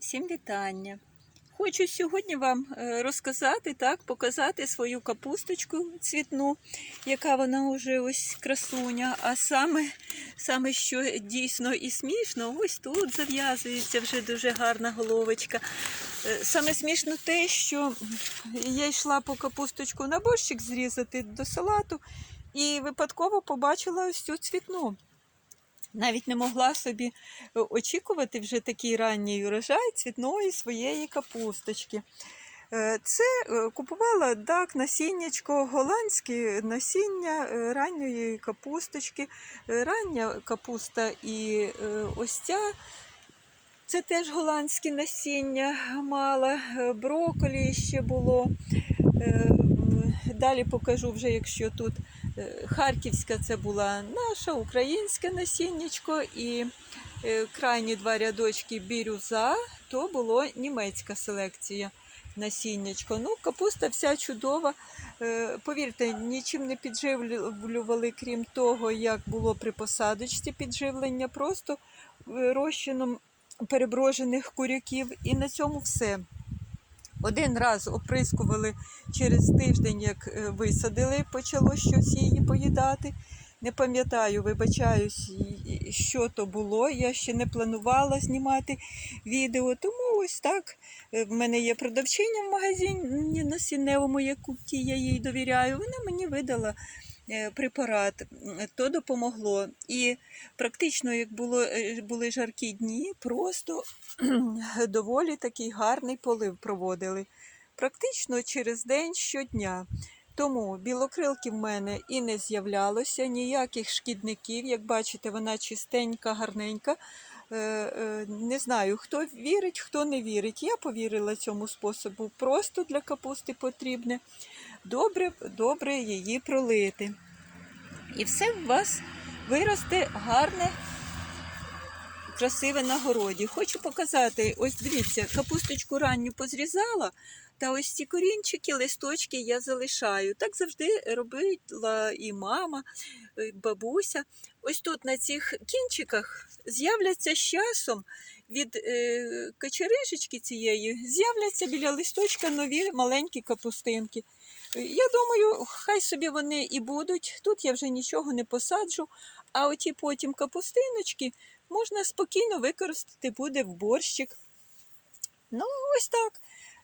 всім вітання! Хочу сьогодні вам е, розказати, так, показати свою капусточку цвітну, яка вона вже ось красуня. А саме, саме що дійсно і смішно, ось тут зав'язується вже дуже гарна головочка. Е, Саме смішно те, що я йшла по капусточку на борщик зрізати до салату і випадково побачила ось цю цвітну. Навіть не могла собі е, очікувати вже такий ранній урожай цвітної своєї капусточки. Е, Це е, купувала так насіннячко, голландське насіння ранньої капусточки, рання капуста і ось ця. Це теж голландське насіння мала, броколі ще було. Далі покажу вже, якщо тут Харківська це була наша, українське насіннячко, і е, крайні два рядочки бірюза, то було німецька селекція насіннячко. Ну, капуста вся чудова. Е, Повірте, нічим не підживлювали, крім того, як було при посадочці підживлення, просто е, розчином переброжених куряків. І на цьому все. Один раз оприскували через тиждень, як е, висадили, почало щось її поїдати. Не пам'ятаю, вибачаюсь, що то було. Я ще не планувала знімати відео. Тому ось так. Е, В мене є продавчиня в магазині насінневому, якій я їй довіряю. Вона мені видала препарат, то допомогло. І практично, як було, е, були жаркі дні, просто доволі такий гарний полив проводили. Практично через день щодня. Тому білокрилки в мене і не з'являлося, ніяких шкідників. Як бачите, вона чистенька, гарненька. Е, е, Не знаю, хто вірить, хто не вірить. Я повірила цьому способу. Просто для капусти потрібне. Добре, добре її пролити. І все у вас виросте гарне, красиве на городі. Хочу показати, ось дивіться, капусточку ранню позрізала, та ось ці корінчики, листочки я залишаю. Так завжди робила і мама, і бабуся. Ось тут на цих кінчиках з'являться з часом від е, качеришечки цієї, з'являться біля листочка нові маленькі капустинки. Я думаю, хай собі вони і будуть. Тут я вже нічого не посаджу, а оті потім капустиночки можна спокійно використати буде в борщик. Ну, ось так.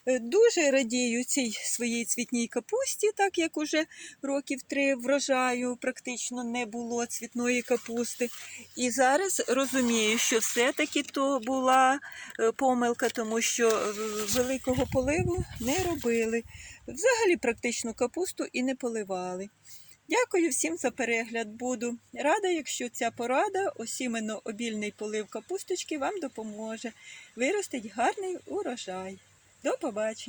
Е, Дуже радію цій своїй цвітній капусті, так як уже років три врожаю практично не було цвітної капусти. І зараз розумію, що все-таки то була е, помилка, тому що е, великого поливу не робили. Взагалі практично капусту і не поливали. Дякую всім за перегляд. Буду рада, якщо ця порада, ось іменно обільний полив капусточки, вам допоможе. Виростить гарний урожай. До побачення!